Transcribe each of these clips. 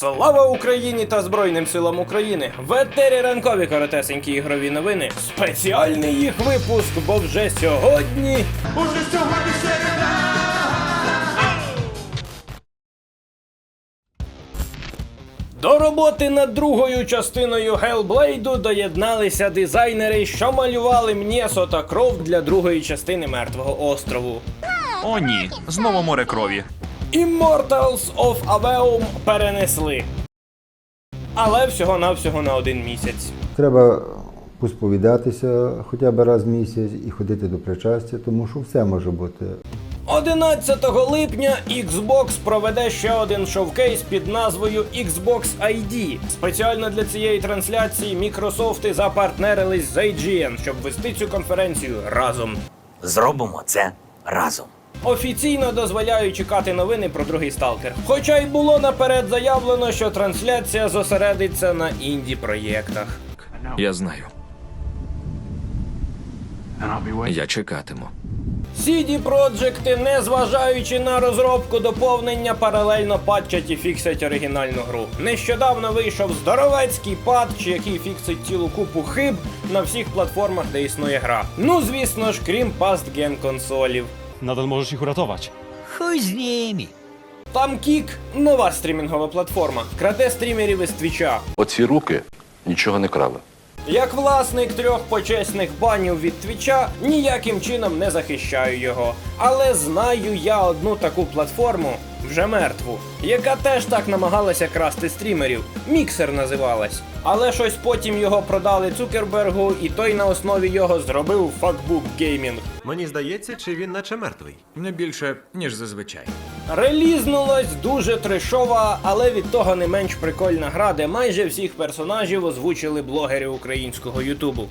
Слава Україні та Збройним силам України! В етері ранкові коротесенькі ігрові новини. Спеціальний їх випуск, бо вже сьогодні. До роботи над другою частиною Hellblade доєдналися дизайнери, що малювали м'єсо та кров для другої частини Мертвого острову. О, ні, знову море крові. Immortals of Aveum перенесли. Але всього-навсього на один місяць. Треба посповідатися хоча б раз в місяць і ходити до причастя, тому що все може бути. 11 липня Xbox проведе ще один шовкейс під назвою Xbox ID. Спеціально для цієї трансляції Мікрософти запартнерились з IGN, щоб вести цю конференцію разом. Зробимо це разом. Офіційно дозволяють чекати новини про другий сталкер. Хоча й було наперед заявлено, що трансляція зосередиться на інді проєктах. Я знаю. Я чекатиму. CD Projekt, незважаючи на розробку доповнення, паралельно патчать і фіксять оригінальну гру. Нещодавно вийшов здоровецький патч, який фіксить цілу купу хиб на всіх платформах, де існує гра. Ну, звісно ж, крім пастген консолів. Nadal możesz ich uratować. Chuj z nimi. Там Кік нова стрімінгова платформа, краде стрімерів із твіча. Оці руки нічого не крали. Як власник трьох почесних банів від твіча, ніяким чином не захищаю його. Але знаю я одну таку платформу, вже мертву, яка теж так намагалася красти стрімерів. Міксер називалась. Але щось потім його продали Цукербергу, і той на основі його зробив факбук геймінг. Мені здається, чи він наче мертвий. Не більше, ніж зазвичай. Релізнулась дуже трешова, але від того не менш прикольна гра, де майже всіх персонажів озвучили блогери українського Ютубу.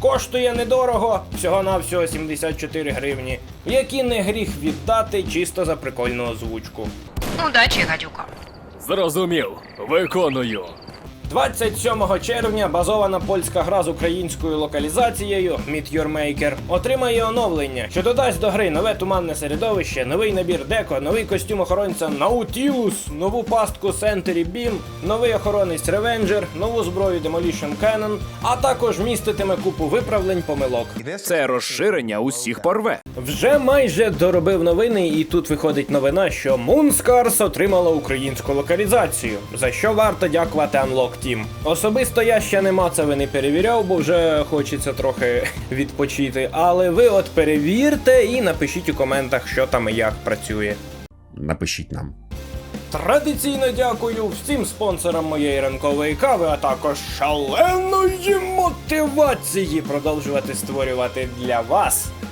Коштує недорого, всього-навсього 74 гривні, які не гріх віддати чисто за прикольну озвучку. Удачі, гадюко. Зрозумів. Виконую. 27 червня базована польська гра з українською локалізацією Meet Your Maker отримає оновлення, що додасть до гри нове туманне середовище, новий набір деко, новий костюм охоронця Nautilus, нову пастку Sentry Beam, новий охоронець Revenger, нову зброю Demolition Cannon, а також міститиме купу виправлень помилок. Це розширення усіх порве. Вже майже доробив новини, і тут виходить новина, що Moonscars отримала українську локалізацію, за що варто дякувати Unlock Team. Особисто я ще нема це не перевіряв, бо вже хочеться трохи відпочити. Але ви от перевірте і напишіть у коментах, що там і як працює. Напишіть нам. Традиційно дякую всім спонсорам моєї ранкової кави, а також шаленої мотивації продовжувати створювати для вас